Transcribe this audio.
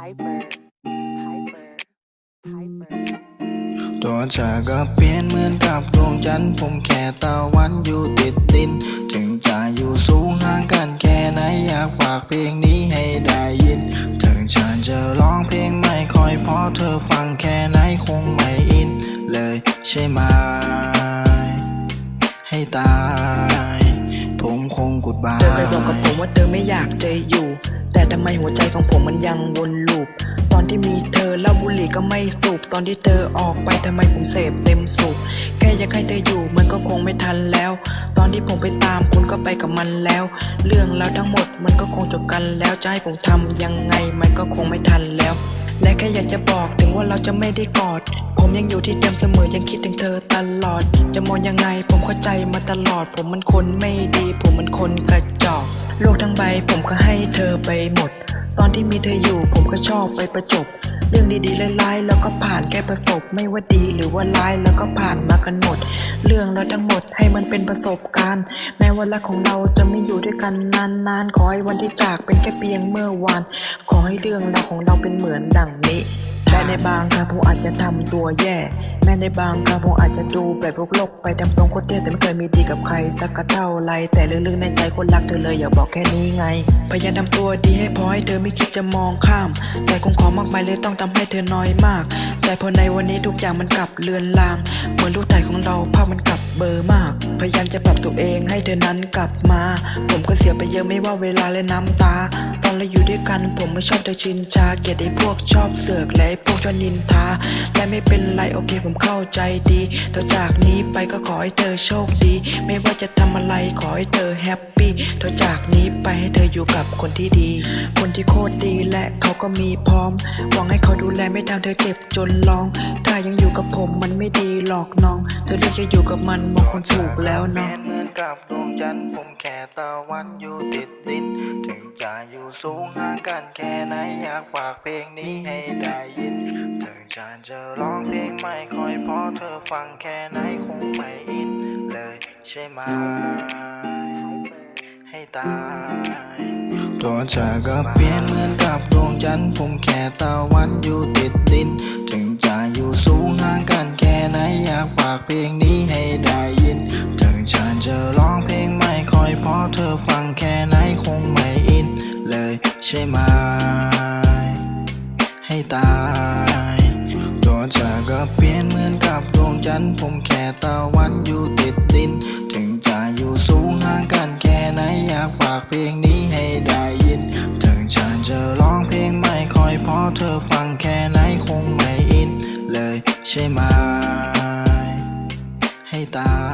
Piper, Piper, Piper. ตัวเธอก็เปลี่ยนเหมือนกับดวงจันทร์ผมแค่ตะวันอยู่ติดดิน ถึงจะอยู่สูงห่างกันแค่ไหนอยากฝากเพลงนี้ให้ได้ยิน ถึงฉันจะร้องเพลงไม่ค่อยเพอเธอฟังแค่ไหนคงไม่อิน เลยใช่ไหมให้ตาย กุดบายเธอเคยบอกกับผมว่าเธอไม่อยากจะอยู่ แต่ทำไมหัวใจของผมมันยังวนลูปตอนที่มีเธอแล้วบุหรี่ก็ไม่สูบตอนที่เธอออกไปทำไมผมเสพเต็มสูบแค่อยากให้เธออยู่มันก็คงไม่ทันแล้ว ตอนที่ผมไปตามคุณก็ไปกับมันแล้ว เรื่องราวทั้งหมดมันก็คงจบกันแล้วจะให้ผมทำยังไงมันก็คงไม่ทันแล้ว และแค่อยากจะบอกถึงว่าเราจะไม่ได้กอด ผมยังอยู่ที่เดิมเสมอยังคิดถึงเธอตลอด จะมองยังไงผมเข้าใจมาตลอด ผมมันคนไม่ดี ผมมันคนกระ ทั้งใบ ผมก็ให้เธอไปหมด ตอนที่มีเธออยู่ผมก็ชอบไปประจบ เรื่องดีๆร้ายๆแล้วก็ผ่านแค่ประสบ ไม่ว่าดีหรือว่าร้ายแล้วก็ผ่านมากันหมด เรื่องเราทั้งหมดให้มันเป็นประสบการณ์ แม้ว่ารักของเราจะไม่อยู่ด้วยกันนานๆ ขอให้วันที่จากเป็นแค่เพียงเมื่อวาน ขอให้เรื่องราวของเราเป็นเหมือนดังนี้ ในบางครั้งผมอาจจะทำตัวแย่ แม้ในบางครั้งผมอาจจะดูแบบโลกไปทำตรงโคตรเท่แต่ไม่เคยมีดีกับใคร สักกะเท่าไรแต่ลึกๆในใจคนรักเธอเลยอยากบอกแค่นี้ไง พยายามทำตัวดีให้พอให้เธอไม่คิดจะมองข้าม แต่คงขอมากมายเลยต้องทำให้เธอน้อยมาก แต่พอในวันนี้ทุกอย่างมันกลับเลือนลาง เหมือนรูปถ่ายของเราภาพมันกลับเบอร์มาก พยายามจะปรับตัวเองให้เธอนั้นกลับมา ผมก็เสียไปเยอะไม่ว่าเวลาและน้ำตา ตอนเราอยู่ด้วยกันผมไม่ชอบเธอชินชา เกลียดไอ้พวกชอบเสือกและไอ้พวกชอบนินทาและไม่เป็นไรโอเคผมเข้าใจดี ต่อจากนี้ไปก็ขอให้เธอโชคดี ไม่ว่าจะทำอะไรขอให้เธอแฮปปี้ต่อจากนี้ไปให้เธออยู่กับคนที่ดี คนที่โคตรดีและเขาก็มีพร้อม หวังให้เขาดูแลไม่ทำเธอเจ็บจนร้อง ถ้ายังอยู่กับผมมันไม่ดีหรอกน้อง เธอเลือกจะอยู่กับมันมองคนถูกแล้วเนาะเหมือนกับดวงจันทร์ผมแค่ตะวันอยู่ติดดิน ถึงจะอยู่สูงห่างกันแค่ไหนอยากฝากเพลงนี้ให้ได้ยิน ถึงฉันจะร้องเพลงไม่ค่อยพอเธอฟังแค่ไหนคงไม่อินเลยใช่ไหมให้ตายตัวเธอก็เปลี่ยนเหมือนกับดวงจันทร์ผมแค่ตะวันอยู่ติดดิน ถึงจะอยู่สูงห่างกันแค่ไหนอยากฝากเพลงนี้ ไหนคงไม่อินเลยใช่ไหม ให้ตายตัวเธอก็เปลี่ยนเหมือนกับดวงจันทร์ผมแค่ตะวันอยู่ติดดิน ถึงจะอยู่สูงห่างกันแค่ไหนอยากฝากเพลงนี้ให้ได้ยิน ถึงฉันจะร้องเพลงไม่ค่อยเพอเธอฟังแค่ไหนคงไม่อินเลยใช่ไหม ให้ตาย